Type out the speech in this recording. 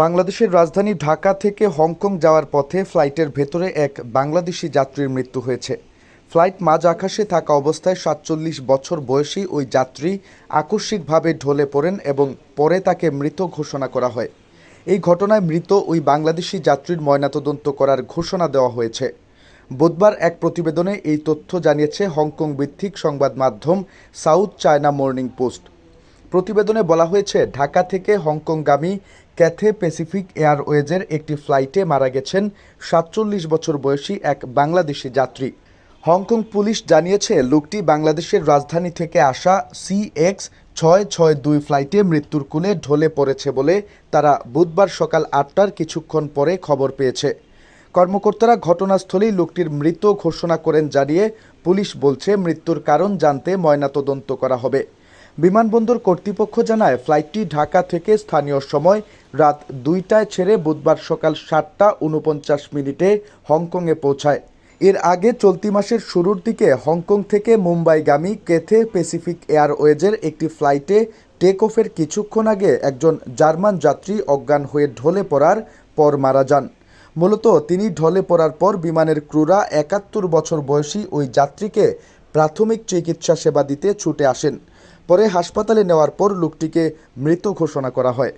বাংলাদেশের রাজধানী ঢাকা থেকে হংকং যাওয়ার পথে ফ্লাইটের ভেতরে এক বাংলাদেশি যাত্রীর মৃত্যু হয়েছে। ফ্লাইট মাঝ আকাশে থাকা অবস্থায় সাতচল্লিশ বছর বয়সী ওই যাত্রী আকস্মিকভাবে ঢলে পড়েন এবং পরে তাকে মৃত ঘোষণা করা হয়। এই ঘটনায় মৃত ওই বাংলাদেশি যাত্রীর ময়নাতদন্ত করার ঘোষণা দেওয়া হয়েছে। বুধবার এক প্রতিবেদনে এই তথ্য জানিয়েছে হংকং ভিত্তিক সংবাদ মাধ্যম সাউথ চায়না মর্নিং পোস্ট। প্রতিবেদনে বলা হয়েছে, ঢাকা থেকে হংকংগামী ক্যাথে প্যাসিফিক এয়ারওয়েজের একটি ফ্লাইটে মারা গেছেন সাতচল্লিশ বছর বয়সী এক বাংলাদেশি যাত্রী। হংকং পুলিশ জানিয়েছে, লোকটি বাংলাদেশের রাজধানী থেকে আসা সি এক্স ছয় ছয় দুই ফ্লাইটে মৃত্যুর কুলে ঢলে পড়েছে বলে তারা বুধবার সকাল আটটার কিছুক্ষণ পরে খবর পেয়েছে। কর্মকর্তারা ঘটনাস্থলেই লোকটির মৃত ঘোষণা করেন জানিয়ে পুলিশ বলছে, মৃত্যুর কারণ জানতে ময়নাতদন্ত করা হবে। বিমানবন্দর কর্তৃপক্ষ জানায়, ফ্লাইটটি ঢাকা থেকে স্থানীয় সময় রাত দুইটায় ছেড়ে বুধবার সকাল সাতটা উনপঞ্চাশ মিনিটে হংকংয়ে পৌঁছায়। এর আগে চলতি মাসের শুরুর দিকে হংকং থেকে মুম্বাইগামী কেথে প্যাসিফিক এয়ারওয়েজের একটি ফ্লাইটে টেক অফের কিছুক্ষণ আগে একজন জার্মান যাত্রী অজ্ঞান হয়ে ঢলে পড়ার পর মারা যান। মূলত তিনি ঢলে পড়ার পর বিমানের ক্রুরা একাত্তর বছর বয়সী ওই যাত্রীকে প্রাথমিক চিকিৎসা সেবা দিতে ছুটে আসেন। পরে হাসপাতালে নেওয়ার পর লোকটিকে মৃত ঘোষণা করা হয়।